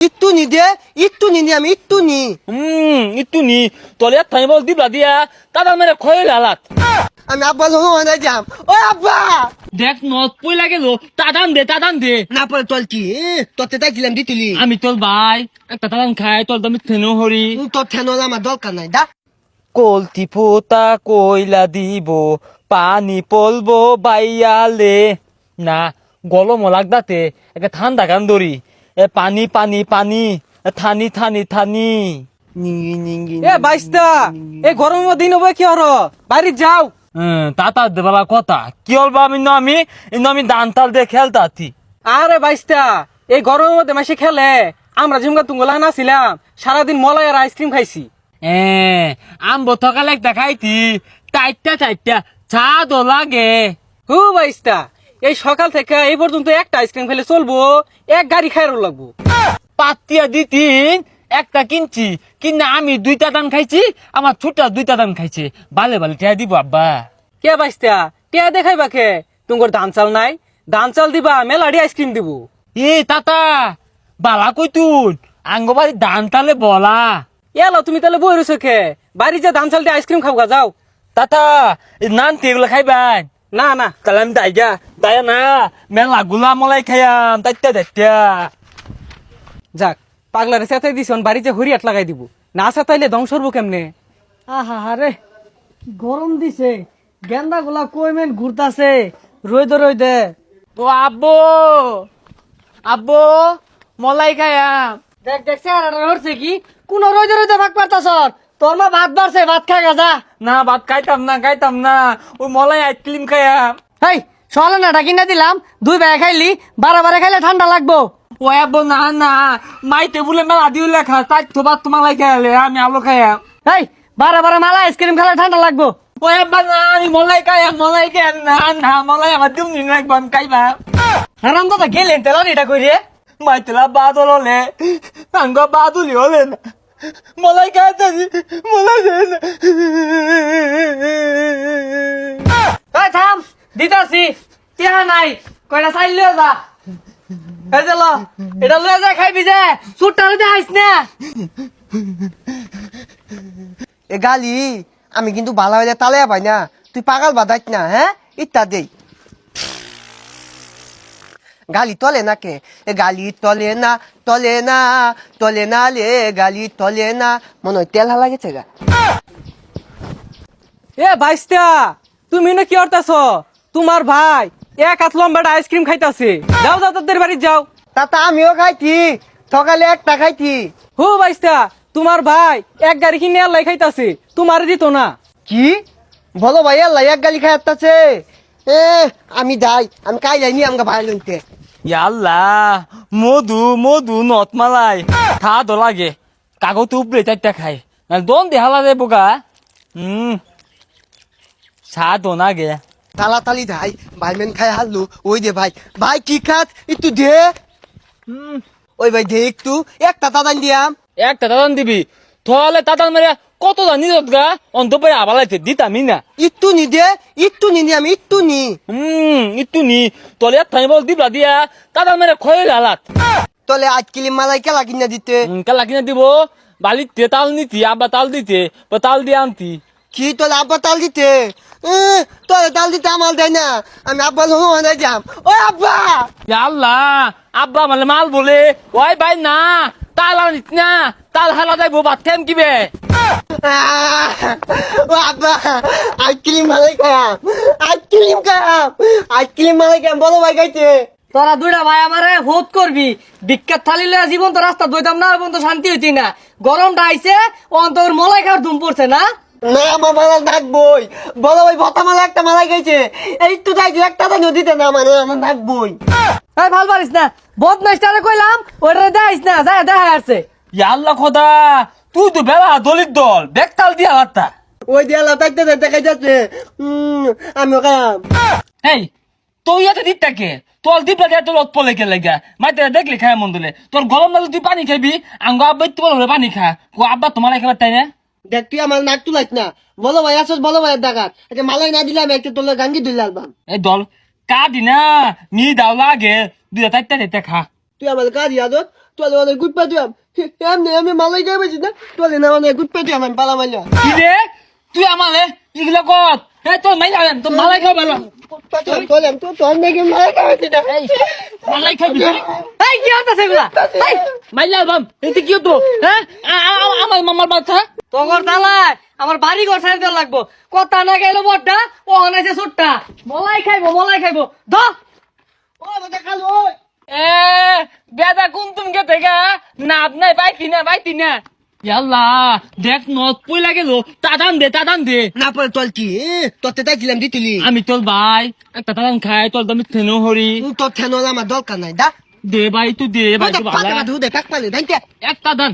ইট্টু নি দে ইট্টু নি নি আমি ইট্টু নি হুম ইটু নি তলে থাই বল দিবলা দিয়া তাদান মেরে খয়ে লালাত। আমি আব্বা লোক মানে যাম। ও আব্বা! দেখ নত পই লাগে লো তাদান দে তাদান দে। না পরে তোর কি? তোতে তাই দিলাম দিতুলি আমি তোর ভাই একটা তাদান খাই তোর দামি থেনো হরি। তোর ঠেনো আমার দরকার নাই দা। কলতি পোতা কইলা দিব পানি পলবো বাইয়ালে। না গলম লাগদাতে একটা ঠান্ডা গান এ পানি পানি পানি থানি থানি থানি। এ বাইস্তা এই গরমের দিন হবে কি হর? বাড়ি যাও। তাতা দেবালা কথা। কি হলবা আমি ন আমি আমি দান তাল দিয়ে খেলতাতি আরে বাইস্তা এই গরমের মধ্যে মাসে খেলে। আমরা ঝিমকা তুঙ্গলা নাছিলাম সারাদিন মলাই আর আইসক্রিম খাইছি। এ আম বতকালে একটা খাইতি চারটা চারটা চা তো লাগে। হু বাইস্তা এই সকাল থেকে এই পর্যন্ত একটা আইসক্রিম খেলে চলবো এক গাড়ি খাইরও লাগবো। পাতিয়া দিতিন একটা কিনছি। কিনা আমি দুইটা দান খাইছি আমার ছোট দুইটা দান খাইছে। বালে বালে টিয়া দিব আব্বা। কে বাইস্তা টিয়া দেখাই বাকে তুঙ্গর ধান চাল নাই। ধান চাল দিবা মেলাডি আইসক্রিম দিব। এ তাতা বালা কই তুন আঙ্গবাড়ি দান তালে বলা। এলো তুমি তাহলে বই রয়েছো খে বাড়ি যা ধান চাল দিয়ে আইসক্রিম খাব গা, যাও। তাতা নান তেগুলো খাইবান। না না তাহলে আমি দাইগা দায়া না মেলা গুলা মলাই খাইয়াম তাইতা দাইতা যাক পাগলারে চেতাই দিছ বাড়ি যে হরিয়াট লাগাই দিব। না চেতাইলে ধ্বংস হব কেমনে? আহা হারে গরম দিছে। গেন্দা গুলা কইমেন ঘুরতাছে? রইদ রইদে। ও আব্বু আব্বু মলাই খাইয়াম। দেখ দেখ চেহারাটা হচ্ছে কি? কোন রইদে রইদে ভাগ পারতাছ। তোর মা ভাত বাড়ছে ভাত খা গাজা। না ভাত খাইতাম না খাইতাম না। ওই মলাই আইসক্রিম খাইয়াম। হেই সলে না কিনা দিলাম। দুই বেলা খাইলি বারে বারে খাইলে ঠান্ডা লাগবো। ও আব্বু না না। মাই টেবুলে মেলা দিও লেখা তাই তো ভাত তোমার লাই খাইলে আমি আলো খাইয়াম। হেই বারে বারে মালা আইসক্রিম খেলে ঠান্ডা লাগবো। ও আব্বা না আমি মলাই খাইয়াম মলাই খাইয়াম না না মলাই আমার দিম নি লাগবো আমি খাইবা হারাম দাদা গেলেন তেলা এটা কই মাই তেলা বাদল হলে আঙ্গ বাদুলি হলে না। মলাই খাইতাছি মলাই না এই থাম দিতাছি টিয়া নাই কয়টা চাইল লিও যা এই যে ল এটা লয়ে যা খাইবি যে সুটটা লইতে আইস না এ গালি আমি কিন্তু ভালো হইলে তালে পাই না তুই পাগল বাদাইত না হ্যাঁ ইত্যা দেই গালি তলে না কে এ গালি তলে না তলে না তলে না লে গালি তলে না মনে হয় তেল হালা গেছে গা এ বাইস্তা তুমি না কি করতেছ তোমার ভাই এক হাত লম্বাটা আইসক্রিম খাইতাছে। যাও যাও তাদের বাড়ি যাও। তাতা আমিও খাইছি সকালে একটা খাইছি হু বাইস্তা তোমার ভাই এক গাড়ি কিনে আল্লাহ খাইতাছে তোমার দিত না। কি? বলো ভাই আল্লাহ এক গালি খাই আসতেছে এ আমি যাই আমি কাই যাইনি আমাকে ভাই লইতে। ইয়াল্লা মধু মধু নত মালাই খা তো লাগে কাগজ উপরে চারটা খাই দন দেহালা রে বোকা। হুম চা তো না গে তালা তালি ভাই ভাই মেন খাই হারলু ওই দে ভাই। ভাই কি খাত একটু দে। হুম ওই ভাই দে একটু। একটা তাদান দিয়াম। একটা দাদান দিবি। তাহলে তাতান মেরে কত জানি গা অন্তপরে আবালাইতে দিতামি না। একটু নি দে একটু নি আমি একটু নি। হুম ইটু নি। তলে থাই বল দিবলা দিয়া তাতান মেরে খয়ে লালাত। তলে আজ কিলি মালাই কেলা কিনা দিতে? কালা কিনা দিব? বালিতে তাল নিতি আব্বা তাল দিতে বা তাল দিয়ে আনতি। কি তলে আব্বা তাল দিতে? তলে তাল দিতে আমার দেয় না। আমি আব্বা লোক মানে যাম। ও আব্বা! আল্লাহ আব্বা মানে মাল বলে ওই ভাই না তাল আনিস না তাল হালা যাইবো ভাত খাইম কিবে? আহ, আইসক্রিম মালাই খায়াম আইসক্রিম খায়াম আইসক্রিম মালাই খায়াম বলো ভাই খাইতে। তোরা দুইটা ভাই আমারে ভোট করবি। বিখ্যাত থালি লয়ে জীবন তো রাস্তা দইতাম না এবং তো শান্তি হইতি না। গরমটা আইছে অন্তর মলাই খাওয়ার ধুম পড়ছে না? না আমার মালা ডাকবই বলো ভাই ভতা মালা একটা মালাই খাইছে। এই তো তাই একটা তো নদীতে না মানে আমার ডাকবই এই ভালো পারিস না। বদমাইস্টারে কইলাম ওটা দেখাইস না যায় দেখা আসছে। আল্লাহ খোদা তুই তো বেলা দলিত দল বেগ তাল দিয়া হাতটা ওই দেয়ালা তাইতে দেখা যাচ্ছে আমিও খায়াম এই তুই এত দিকটাকে তোর দিবলা দিয়ে তোর অৎপলে কে লেগা মাইতে দেখলি খায় মন দিলে। তোর গরম লাগলে তুই পানি খাবি আঙ্গ আব্বা তো বলে পানি খা। ও আব্বা তোমার খাবার তাই না? দেখ তুই আমার নাক তুলাইস না। বলো ভাই আসস বলো ভাই ডাকাত। আচ্ছা মালাই না দিলাম একটা তোলে গাঙ্গি দিলে আলবাম। এই দল কাদি না। নি দাও লাগে। দুইটা চারটা খা। তুই আমার কাজ ইয়াদত তোলে অনেক গুড পাঠিয়াম এমনি আমি মালাই গায়ে বেছি না? তোলে না অনেক গুড পাঠিয়াম আমি পালা মাইলা। কি রে? তুই আমালে এগুলো কত এ তোর মাই যাবেন তোর মালাই খাও ভালো। পাঠিয়াম তোলে তো তোর নাকি মালাই গায়ে বেছি না। মালাই খাবি এই কি হতাছে এগুলা? এই মাইলা বাম এতে কি হতো? হ্যাঁ আ- আ- আ- আমার মামার তালায় আমার বাড়ি ঘর সাইড দেওয়া লাগবো। কথা না গেলো বড়টা ও অনাইছে ছোটটা মলাই খাইবো মলাই খাইবো। ধ। ও এ বেদা কোন তুমি কে থেকে? নাপ নাই পাইতি না পাইতি না। ইয়াল্লা দেখ নদ পয়লা গেল তাদান দে তাদান দে। না পরে তোর কি দিলাম দি তুলি আমি তোর ভাই একটা তাদান খাই তোর দামি থেনো হরি। তোর থেনো আমার দরকার নাই দা। দে ভাই তুই দে ভাই তুই ভালো ধুদে কাক পালে একটা দান